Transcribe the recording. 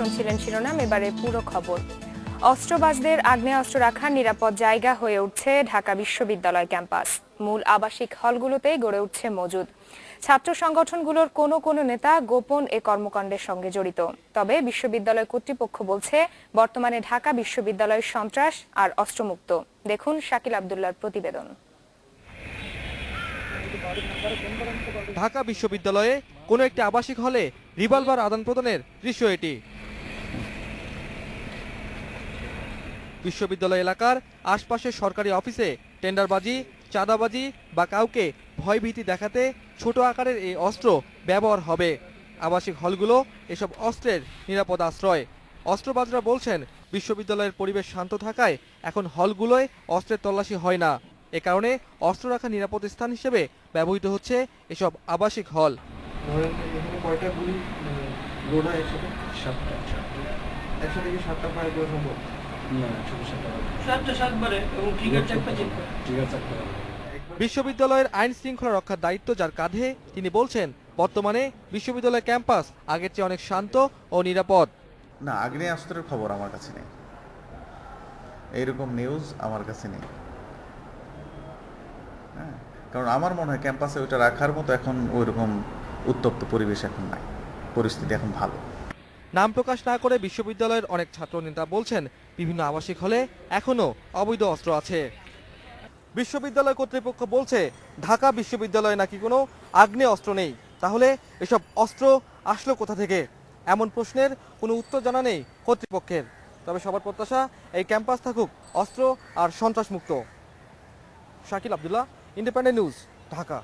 শুনছিলেন শিরোনাম, এবারে পুরো খবর। অস্ত্রবাজদের আগ্নেয়াস্ত্র রাখার নিরাপদ জায়গা হয়ে উঠছে ঢাকা বিশ্ববিদ্যালয় ক্যাম্পাস। মূল আবাসিক হলগুলোতেই গড়ে উঠছে মজুদ। ছাত্র সংগঠনগুলোর কোনো কোনো নেতা গোপন এ কর্মকাণ্ডের সঙ্গে জড়িত। তবে বিশ্ববিদ্যালয় কর্তৃপক্ষ বলছে, বর্তমানে ঢাকা বিশ্ববিদ্যালয় সন্ত্রাস আর অস্ত্রমুক্ত। দেখুন শাকিল আবদুল্লার প্রতিবেদন। ঢাকা বিশ্ববিদ্যালয়ে কোনো একটি আবাসিক হলে রিভলভার আদান প্রদানের দৃশ্য এটি। বিশ্ববিদ্যালয় এলাকার আশপাশের সরকারি অফিসে টেন্ডারবাজি, চাঁদাবাজি বা কাউকে ভয়ভীতি দেখাতে ছোট আকারের এই অস্ত্র ব্যবহার হবে। আবাসিক হলগুলো এসব অস্ত্রের নিরাপদ আশ্রয়। অস্ত্রবাজরা বলছেন, বিশ্ববিদ্যালয়ের পরিবেশ শান্ত থাকায় এখন হলগুলোয় অস্ত্রের তল্লাশি হয় না। এ কারণে অস্ত্র রাখা নিরাপদ স্থান হিসেবে ব্যবহৃত হচ্ছে এসব আবাসিক হল। একসাথে সাতটা সম্ভব? বিশ্ববিদ্যালয়ের আইন শৃঙ্খলা রক্ষার দায়িত্ব যার কাঁধে তিনি বলছেন বর্তমানে বিশ্ববিদ্যালয় ক্যাম্পাস আগের চেয়ে অনেক শান্ত ও নিরাপদ। না আগ্নেয়াস্ত্রের খবর আমার কাছে নেই। এইরকম নিউজ আমার কাছে নেই। হ্যাঁ কারণ আমার মনে হয় ক্যাম্পাসে ওইটা রাখার মতো এখন ওইরকম উত্তপ্ত পরিবেশ এখন নাই। পরিস্থিতি এখন ভালো। নাম প্রকাশ না করে বিশ্ববিদ্যালয়ের অনেক ছাত্র নেতা বলছেন, বিভিন্ন আবাসিক হলে এখনও অবৈধ অস্ত্র আছে। বিশ্ববিদ্যালয় কর্তৃপক্ষ বলছে, ঢাকা বিশ্ববিদ্যালয়ে নাকি কোনো আগ্নেয় অস্ত্র নেই। তাহলে এসব অস্ত্র আসলো কোথা থেকে? এমন প্রশ্নের কোনো উত্তর জানা নেই কর্তৃপক্ষের। তবে সবার প্রত্যাশা, এই ক্যাম্পাস থাকুক অস্ত্র আর সন্ত্রাসমুক্ত। Shakil Abdullah, independent news, Dhaka.